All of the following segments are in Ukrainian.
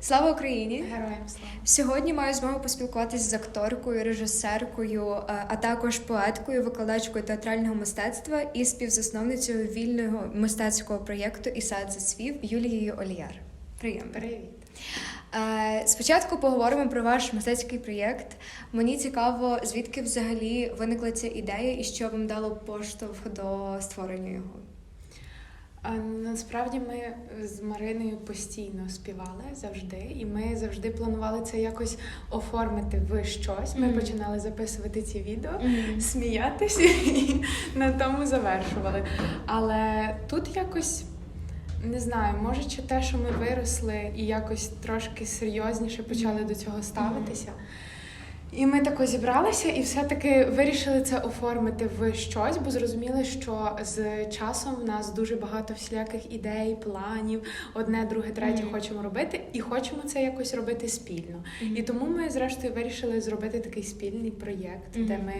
Слава Україні! Героям слава. Сьогодні маю змогу поспілкуватися з акторкою, режисеркою, е, а також поеткою, викладачкою театрального мистецтва і співзасновницею вільного мистецького проєкту І сад зацвів Юлією Оліяр. Приємно. Привіт. Е, Спочатку поговоримо про ваш мистецький проєкт. Мені цікаво, звідки взагалі виникла ця ідея і що вам дало поштовх до створення його. А, насправді ми з Мариною постійно співали завжди, і ми завжди планували це якось оформити в щось. Ми Мгм. починали записувати ці відео, Мгм. сміятися і на тому завершували. Але тут якось. Не знаю, може, чи те, що ми виросли і якось трошки серйозніше почали до цього ставитися. І ми тако зібралися і все-таки вирішили це оформити в щось, бо зрозуміли, що з часом в нас дуже багато всіляких ідей, планів, одне, друге, третє Мгм. хочемо робити, і хочемо це якось робити спільно. І тому ми, зрештою, вирішили зробити такий спільний проєкт, де ми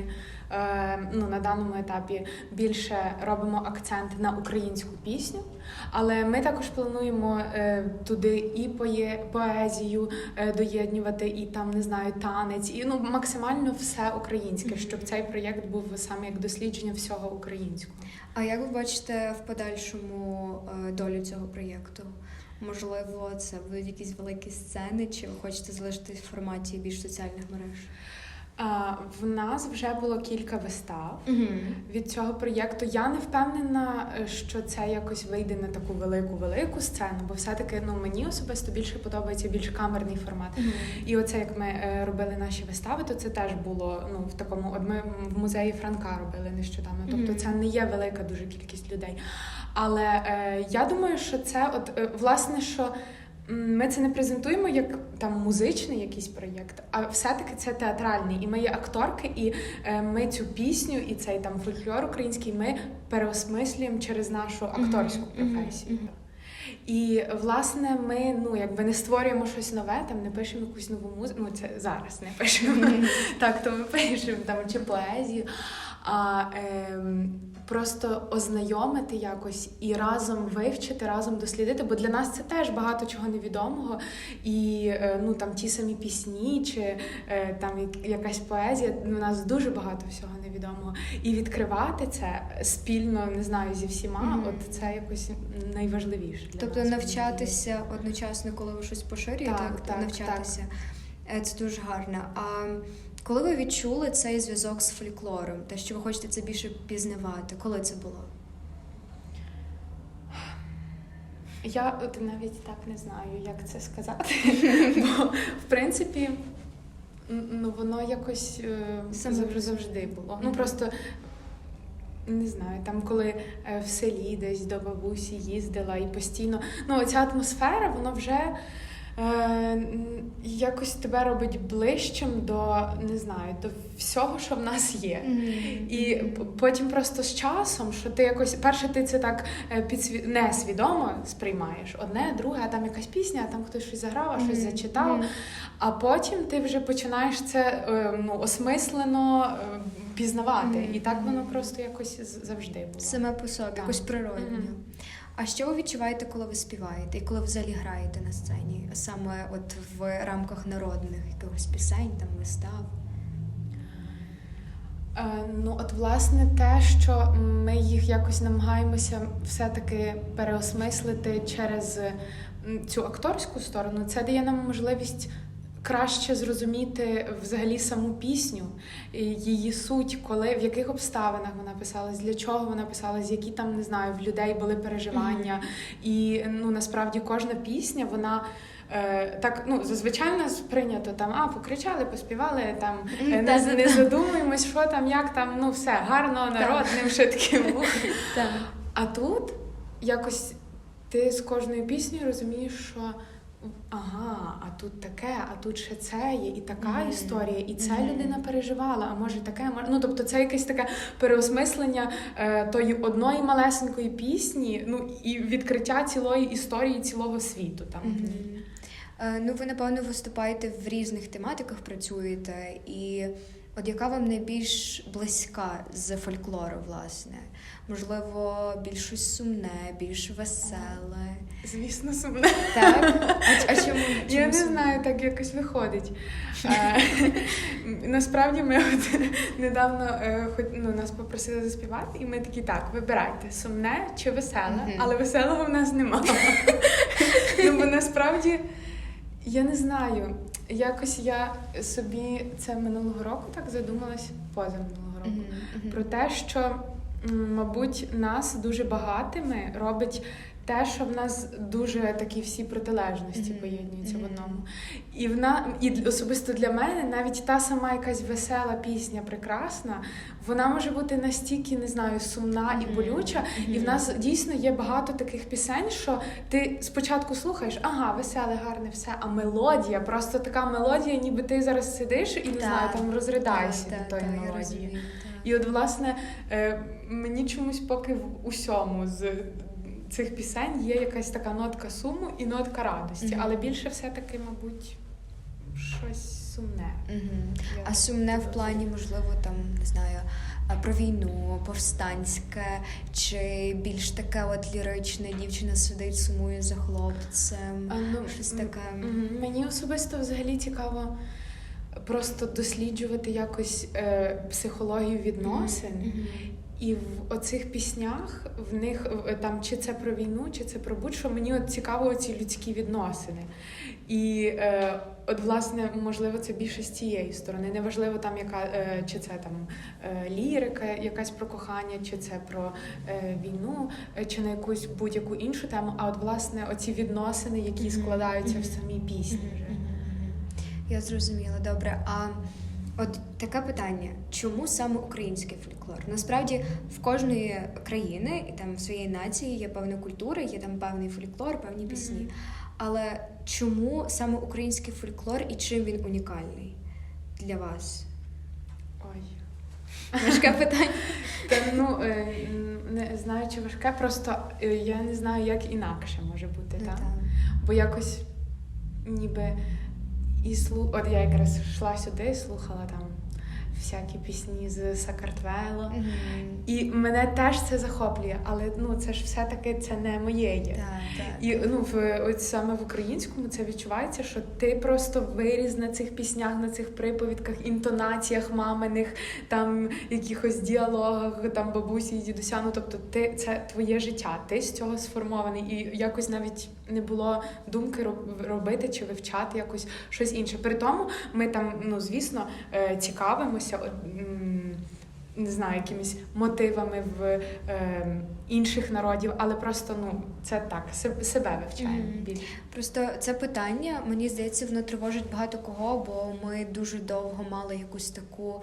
ну, на даному етапі більше робимо акцент на українську пісню. Але ми також плануємо е, туди і поезію е, доєднувати, і там не знаю, танець, і ну максимально все українське, щоб цей проєкт був саме як дослідження всього українського. А як ви бачите в подальшому е, долю цього проєкту? Можливо, це будуть якісь великі сцени, чи ви хочете залишитись в форматі більш соціальних мереж? В нас вже було кілька вистав. Угу. Від цього проєкту я не впевнена, е, що це якось вийде на таку велику велику сцену, бо все-таки ну мені особисто більше подобається більш камерний формат. І оце як ми е, робили наші вистави, то це теж було ну в такому. От ми в музеї Франка робили нещодавно. Тобто Мгм. це не є велика дуже кількість людей. Але е, я думаю, що це, от е, власне, що. Ми це не презентуємо як там музичний якийсь проєкт, а все-таки це театральний. І ми є акторки, і е, ми цю пісню і цей там фольклор український ми переосмислюємо через нашу акторську професію. мгм. І власне ми ну якби не створюємо щось нове, там не пишемо якусь нову музику. Ну це зараз не пишемо. Так, то ми пишемо там чи поезію. А ем, просто ознайомити якось і разом вивчити, разом дослідити, бо для нас це теж багато чого невідомого. І е, ну там ті самі пісні, чи е, там якась поезія. У нас дуже багато всього невідомого. І відкривати це спільно, не знаю, зі всіма. Мгм. От це якось найважливіше. Для Тобто нас, навчатися одночасно, коли ви щось поширюєте, Так, так, навчатися. Е, Це дуже гарно. А коли ви відчули цей зв'язок з фольклором, те, що ви хочете це більше пізнавати, коли це було? Я от навіть так не знаю, як це сказати. Бо в принципі, ну воно якось е, завжди завжди було. Ну просто не знаю, там коли е, в селі десь до бабусі їздила і постійно. Ну, ця атмосфера, воно вже. Е, Якось тебе робить ближчим до не знаю, до всього, що в нас є. І потім просто з часом, що ти якось перше ти це так е, підсві... несвідомо сприймаєш одне, друге, а там якась пісня, а там хтось щось заграв, а щось Мгм. зачитав. Мгм. А потім ти вже починаєш це е, ну, осмислено е, пізнавати. Мгм. І так воно просто якось завжди було. Саме по собі, якось природньо. Мгм. А що ви відчуваєте, коли ви співаєте і коли взагалі граєте на сцені, саме от в рамках народних якихось пісень, там вистав? Е, Ну, от власне те, що ми їх якось намагаємося все-таки переосмислити через цю акторську сторону, це дає нам можливість краще зрозуміти взагалі саму пісню, її суть, коли в яких обставинах вона писалась, для чого вона писалась, які там не знаю, в людей були переживання. І ну насправді кожна пісня, вона. Е, так, ну зазвичай нас прийнято там, а покричали, поспівали там, е, не, не задумуємось, що там, як там, ну все гарно, народним, швидким. А тут якось ти з кожною піснею розумієш, що ага, а тут таке, а тут ще це є, і така Мгм. історія, і це Мгм. людина переживала, а може таке, може. Ну тобто це якесь таке переосмислення е, тої одної малесенької пісні, ну і відкриття цілої історії цілого світу там. ній. Е, Ну, ви напевно виступаєте в різних тематиках, працюєте, і От яка вам найбільш близька з фольклору, власне? Можливо, більш щось сумне, більш веселе. Звісно, сумне. Так? А, а чому? Я не сумне? знаю, так якось виходить. Е, Насправді ми от недавно е, хоч- ну, нас попросили заспівати, і ми такі так, вибирайте, сумне чи веселе, Мгм. але веселого в нас немає. Ну, бо насправді я не знаю. Якось я собі це минулого року так задумалась поза минулого року. mm-hmm. Про те, що, мабуть, нас дуже багатими робить те, що в нас дуже такі всі протилежності Мгм. поєднуються в одному. І в і особисто для мене навіть та сама якась весела пісня, прекрасна, вона може бути настільки, не знаю, сумна і болюча. І в нас дійсно є багато таких пісень, що ти спочатку слухаєш, ага, веселе, гарне все, а мелодія, просто така мелодія, ніби ти зараз сидиш і не знаю, там розридаєшся так, тої мелодії. І от, власне, е, мені чомусь поки в усьому з цих пісень є якась така нотка суму і нотка радості, Мгм. але більше все-таки, мабуть, щось сумне. Я А сумне в плані, можливо, там не знаю, про війну, повстанське, чи більш таке от ліричне, дівчина сидить, сумує за хлопцем. А, ну, щось таке. Мені особисто взагалі цікаво просто досліджувати якось е, психологію відносин. Мгм. І в оцих піснях в них е, там чи це про війну, чи це про будь-що, мені от цікаво ці людські відносини. І е, от, власне, можливо, це більше з цієї сторони. Неважливо там, яка е, чи це там е, лірика, якась про кохання, чи це про е, війну, е, чи на якусь будь-яку іншу тему. А от власне оці відносини, які складаються в самій пісні. Вже. Я зрозуміла, добре. А от таке питання: чому саме український фольклор? Насправді в кожної країни і там в своєї нації є певна культура, є там певний фольклор, певні пісні. Мгм. Але чому саме український фольклор і чим він унікальний для вас? Ой. Важке питання. Та ну е, не знаю, чи важке, просто е, я не знаю, як інакше може бути, Ну, так? так. Бо якось ніби і слу... От я якраз йшла сюди, слухала там всякі пісні з Сакартвело. Мгм. І мене теж це захоплює, але ну це ж все-таки це не моє є. Так, так. І ну в от саме в українському це відчувається, що ти просто виріс на цих піснях, на цих приповідках, інтонаціях маминих, там якихось діалогах, там бабусі і дідуся. Ну тобто, ти це твоє життя, ти з цього сформований, і якось навіть не було думки робити чи вивчати якось щось інше. При тому ми там, ну звісно, е, цікавимося. Не знаю, якимись мотивами в е, інших народів, але просто ну це так, се- себе вивчаємо Мгм. більше. Просто це питання, мені здається, воно тривожить багато кого, бо ми дуже довго мали якусь таку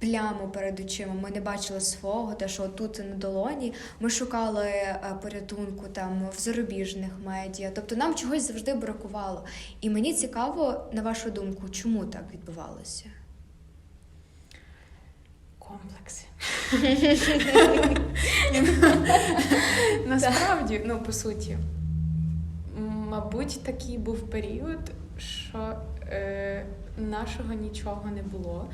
пляму перед очима. Ми не бачили свого, те, що тут на долоні. Ми шукали е, порятунку там в зарубіжних медіа. Тобто нам чогось завжди бракувало. І мені цікаво, на вашу думку, чому так відбувалося? Комплекси. Насправді, ну по суті, мабуть, такий був період, що е, нашого нічого не було.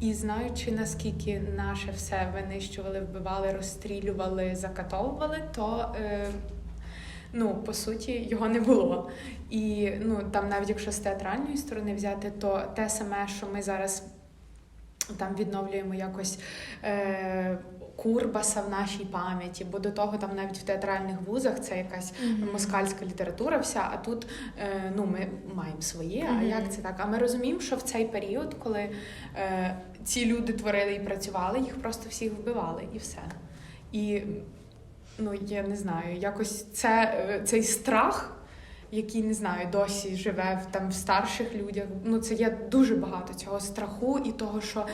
І знаючи, наскільки наше все винищували, вбивали, розстрілювали, закатовували, то е, ну, по суті, його не було. І ну, там, навіть якщо з театральної сторони взяти, то те саме, що ми зараз там відновлюємо якось е, Курбаса в нашій пам'яті, бо до того там навіть в театральних вузах це якась москальська література вся, а тут е, ну, ми маємо своє, а як це так? А ми розуміємо, що в цей період, коли е, ці люди творили і працювали, їх просто всіх вбивали і все. І ну, я не знаю, якось це, е, цей страх. Який не знаю, досі живе в там в старших людях. Ну це є дуже багато цього страху і того, що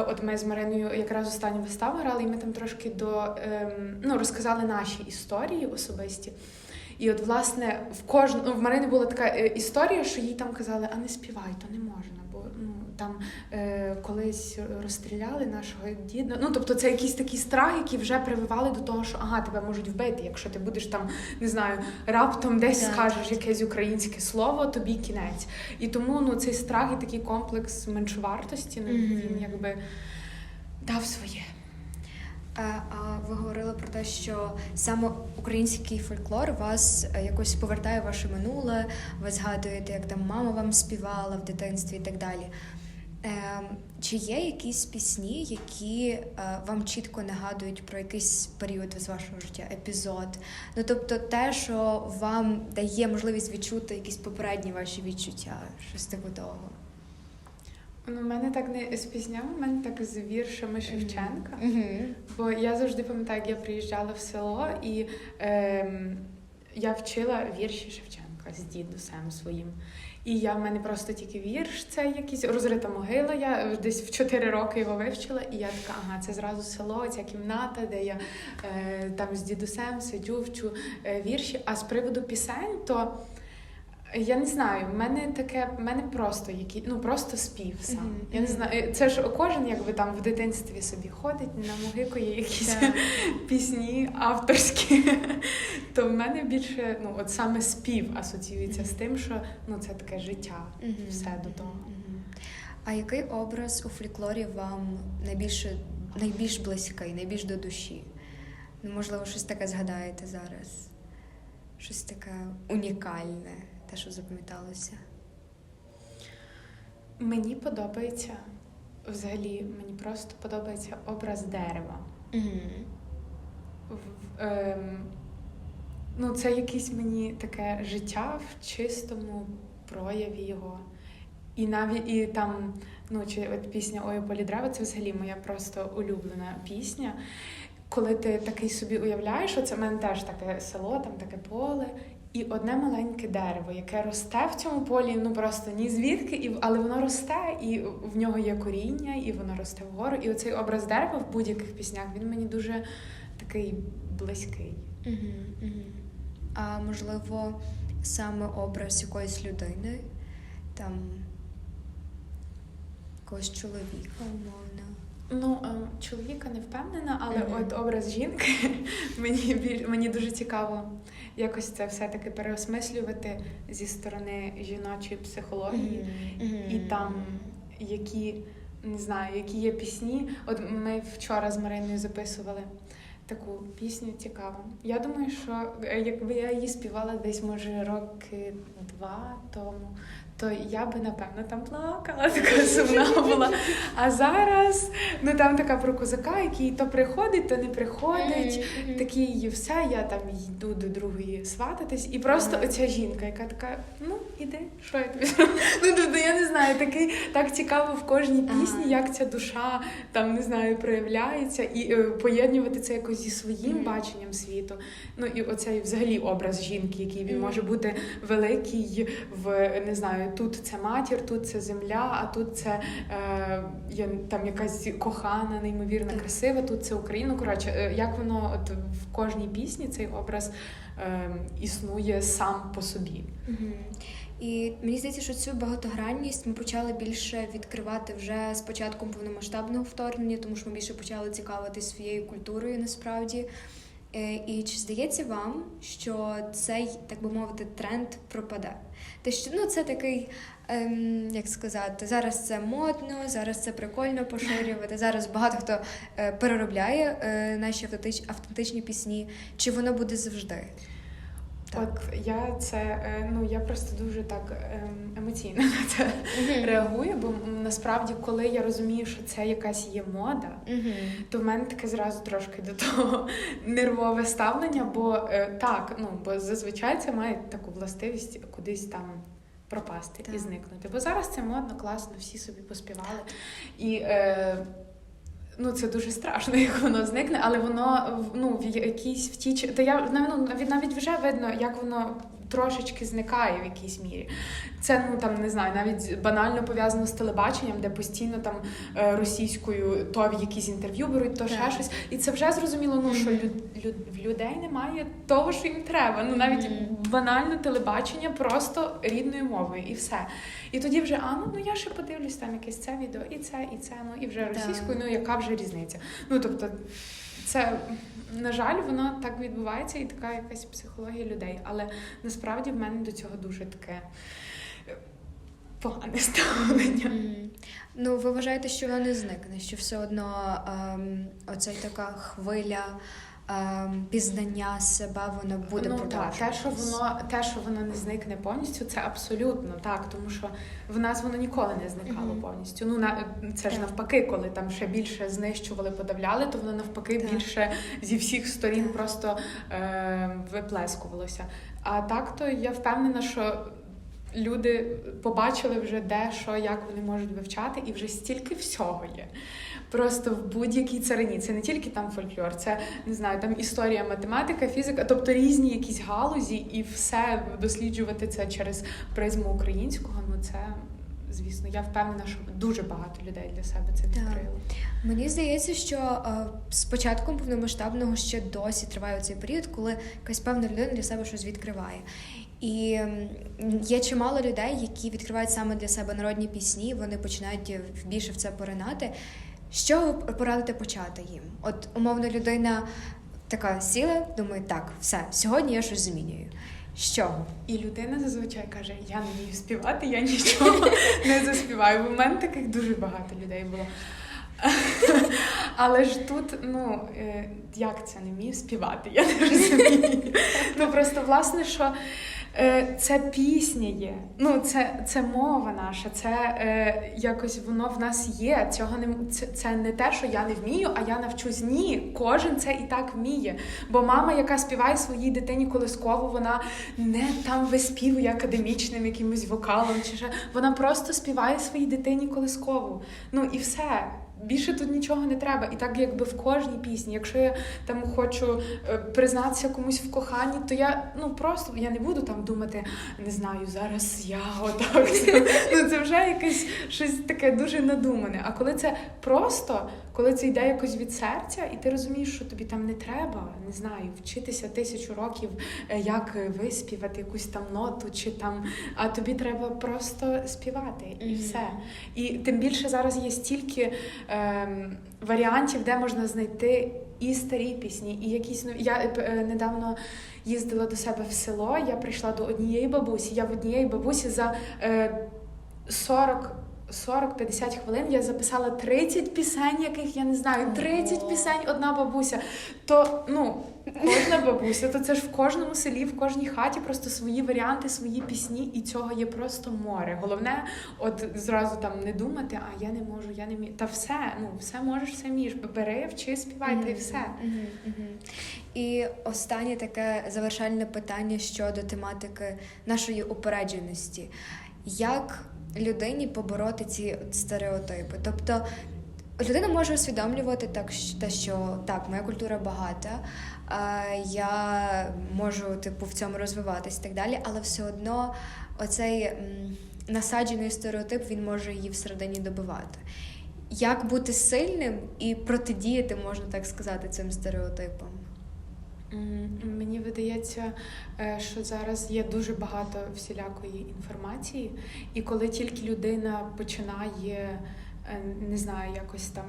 от ми з Мариною якраз останню виставу грали, і ми там трошки до ем, ну розказали наші історії особисті. І от, власне, в кожну ну, в Марини була така е, історія, що їй там казали, а не співай, то не можна, там е, колись розстріляли нашого діда. Ну тобто це якісь такі страх, які вже прививали до того, що ага, тебе можуть вбити. Якщо ти будеш там, не знаю, раптом десь Так. скажеш якесь українське слово, тобі кінець. І тому ну цей страх і такий комплекс меншовартості, ну Мгм. він якби дав своє. А, а ви говорили про те, що саме український фольклор вас е, якось повертає в ваше минуле, ви згадуєте, як там мама вам співала в дитинстві і так далі. Ем, чи є якісь пісні, які е, вам чітко нагадують про якийсь період з вашого життя, епізод? Ну тобто те, що вам дає можливість відчути якісь попередні ваші відчуття, щось типу того. Ну, у мене так не з піснями, у мене так з віршами Шевченка. Угу. Бо я завжди пам'ятаю, як я приїжджала в село, і ем, я вчила вірші Шевченка з дідусем своїм. І я в мене просто тільки вірш, це якийсь розрита могила. Я десь в 4 роки його вивчила, і я така, ага, це зразу село, ця кімната, де я е, там з дідусем сидю, вчу е, вірші. А з приводу пісень, то я не знаю, в мене таке, в мене просто які, ну просто спів сам. Мгм, Я не знаю, це ж кожен якби там в дитинстві собі ходить, на могилку є якісь Так. пісні авторські. То в мене більше ну от саме спів асоціюється з тим, що ну це таке життя, Мгм. все до того. А який образ у фольклорі вам найбільше найбільш близький, найбільш до душі? Ну, можливо, щось таке згадаєте зараз? Щось таке унікальне, те, що запам'яталося. Мені подобається взагалі, мені просто подобається образ дерева. Угу. В- ем, ну, це якесь мені таке життя в чистому прояві його. І навіть і там, ну чи от пісня Ой, полі дерева, це взагалі моя просто улюблена пісня. Коли ти такий собі уявляєш, оце в мене теж таке село, там таке поле, і одне маленьке дерево, яке росте в цьому полі, ну просто ні звідки, і, але воно росте, і в нього є коріння, і воно росте вгору. І оцей образ дерева в будь-яких піснях він мені дуже такий близький. Угу. Угу. А можливо, саме образ якоїсь людини, там якогось чоловіка, умовно. Ну, чоловіка не впевнена, але Мгм. от образ жінки мені біль- мені дуже цікаво якось це все-таки переосмислювати зі сторони жіночої психології, і там які не знаю, які є пісні. От ми вчора з Мариною записували таку пісню цікаву. Я думаю, що е, якби я її співала десь, може, роки два тому. То я би напевно там плакала, така сумна була. А зараз ну там така про козака, який то приходить, то не приходить. Такий все, я там йду до другої свататись, і просто оця жінка, яка така, ну іди, що я тобі зроблю?» Ну тобто я не знаю, такий так цікаво в кожній пісні, як ця душа там не знаю, проявляється, і е, поєднувати це якось зі своїм баченням світу. Ну і оцей взагалі образ жінки, який він може бути великий в не знаю, тут це матір, тут це земля, а тут це е, там якась кохана, неймовірно красива, тут це Україна. Коротше, е, як воно от в кожній пісні цей образ е, існує сам по собі. І мені здається, що цю багатогранність ми почали більше відкривати вже з початком повномасштабного вторгнення, тому що ми більше почали цікавитися своєю культурою насправді. Е, І чи здається вам, що цей, так би мовити, тренд пропаде? Те, що ну це такий, ем, як сказати, зараз це модно, зараз це прикольно поширювати. Зараз багато хто е, переробляє е, наші автентич, автентичні пісні. Чи воно буде завжди? Так. От я це е, ну я просто дуже так ем, емоційно на це реагую, бо насправді, коли я розумію, що це якась є мода, Мгм. то в мене таке зразу трошки до того нервове ставлення, бо е, так, ну бо зазвичай це має таку властивість кудись там пропасти Так. і зникнути. Бо зараз це модно, класно, всі собі поспівали. І е, ну, це дуже страшно, як воно зникне, але воно ну, в якійсь втіч. Та я ну, навіть навіть вже видно, як воно трошечки зникає в якійсь мірі. Це ну там не знаю, навіть банально пов'язано з телебаченням, де постійно там е, російською то в якісь інтерв'ю беруть, то ще щось. І це вже зрозуміло, ну що люд, люд, в людей немає того, що їм треба. Ну навіть банально телебачення просто рідною мовою, і все. І тоді вже а ну, ну я ще подивлюсь там якесь це відео, і це, і це, ну і вже російською, ну яка вже різниця? Ну тобто, це на жаль, воно так відбувається, і така якась психологія людей. Але насправді в мене до цього дуже таке е, погане ставлення. Mm. Ну, ви вважаєте, що воно не зникне, що все одно ем, оця така хвиля пізнання себе, воно буде ну, так, те, що воно те, що воно не зникне повністю, це абсолютно так, тому що в нас воно ніколи не зникало Мгм. повністю. Ну на це ж навпаки, коли там ще більше знищували, подавляли, то воно навпаки Так. більше зі всіх сторін Так. просто е, виплескувалося. А так то я впевнена, що. Люди побачили вже де, що, як вони можуть вивчати, і вже стільки всього є. Просто в будь-якій царині. Це не тільки там фольклор, це не знаю, там історія, математика, фізика, тобто різні якісь галузі, і все досліджувати це через призму українського. Ну це звісно, я впевнена, що дуже багато людей для себе це Так. відкрили. Мені здається, що е, з початком повномасштабного ще досі триває цей період, коли якась певна людина для себе щось відкриває. І є чимало людей, які відкривають саме для себе народні пісні, вони починають більше в це поринати. Чого ви порадите почати їм? От умовно людина така сіла, думає, так, все, сьогодні я щось змінюю. Чого? І людина зазвичай каже: Я не вмію співати, я нічого не заспіваю. Бо в мене таких дуже багато людей було. Але ж тут, ну е, як це не вмію співати? Я не розумію. Ну просто власне, що е, це пісня є. Ну, це, це мова наша, це е, якось воно в нас є. Цього не це, це не те, що я не вмію, а я навчусь. Ні, кожен це і так вміє. Бо мама, яка співає своїй дитині колискову, вона не там виспівує академічним якимось вокалом, чи ще вона просто співає своїй дитині колискову. Ну і все. Більше тут нічого не треба. І так якби в кожній пісні. Якщо я там хочу е, признатися комусь в коханні, то я ну просто я не буду там думати, не знаю, зараз я отак. Ну це вже якесь щось таке дуже надумане. А коли це просто, коли це йде якось від серця, і ти розумієш, що тобі там не треба, не знаю, вчитися тисячу років, е, як е, виспівати якусь там ноту, чи там, а тобі треба просто співати і все. І тим більше зараз є стільки ем, варіантів, де можна знайти і старі пісні, і якісь нові. Я е, е, недавно їздила до себе в село. Я прийшла до однієї бабусі. Я в однієї бабусі за е, 40 40-50 хвилин я записала 30 пісень, яких я не знаю, 30 пісень одна бабуся. То ну кожна бабуся, то це ж в кожному селі, в кожній хаті просто свої варіанти, свої пісні, і цього є просто море. Головне, от зразу там не думати, а я не можу, я не вмію. Та все, ну все можеш, все вмієш. Бери, вчи, співай, та й все. І останнє таке завершальне питання щодо тематики нашої упередженості. Як людині побороти ці стереотипи? Тобто людина може усвідомлювати так, те, що так, моя культура багата, я можу типу в цьому розвиватись і так далі, але все одно оцей насаджений стереотип він може її всередині добивати. Як бути сильним і протидіяти, можна так сказати, цим стереотипам? Мені видається, е, що зараз є дуже багато всілякої інформації, і коли тільки людина починає, е, не знаю, якось там.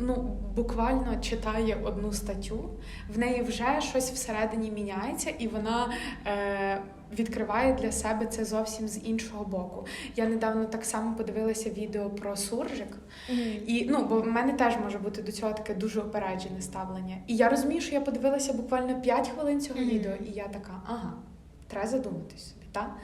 Ну, буквально читає одну статтю, в неї вже щось всередині міняється, і вона е, відкриває для себе це зовсім з іншого боку. Я недавно так само подивилася відео про суржик, і ну, бо в мене теж може бути до цього таке дуже опереджене ставлення. І я розумію, що я подивилася буквально 5 хвилин цього Мгм. відео, і я така, ага, треба задуматись. Та?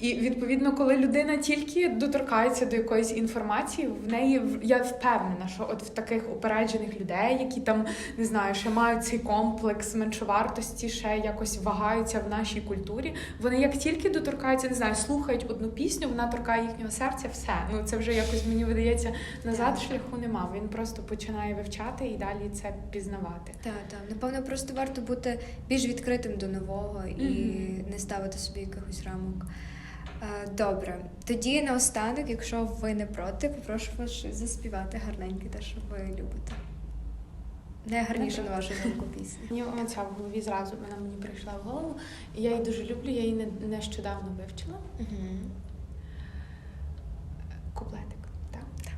І відповідно, коли людина тільки доторкається до якоїсь інформації, в неї я впевнена, що от в таких упереджених людей, які там не знаю, ще мають цей комплекс меншовартості, ще якось вагаються в нашій культурі. Вони як тільки доторкаються, не знаю, слухають одну пісню, вона торкає їхнього серця, все. Ну це вже якось мені видається назад шляху нема. Він просто починає вивчати і далі це пізнавати. Так, так. Напевно, просто варто бути більш відкритим до нового і Мгм. не ставити собі якихось рамок. Е, Добре, тоді наостанок, якщо ви не проти, попрошу вас щось заспівати гарненьке, те, що ви любите. Найгарніше на вашу думку пісня. Мені оця в голові зразу вона мені прийшла в голову. І я її дуже люблю, я її нещодавно вивчила. Куплетик. Так?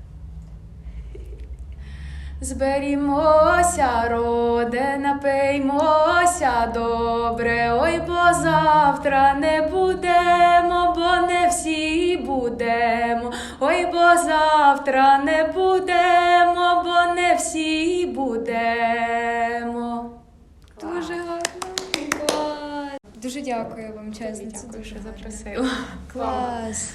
Зберімося, роде, напиймося добре, ой, бо завтра не будемо, бо не всі будемо, ой, бо завтра не будемо, бо не всі будемо. Дуже гарно. Клас. Дуже дякую вам, чесно. Це Дякую, дуже що запросила. Клас.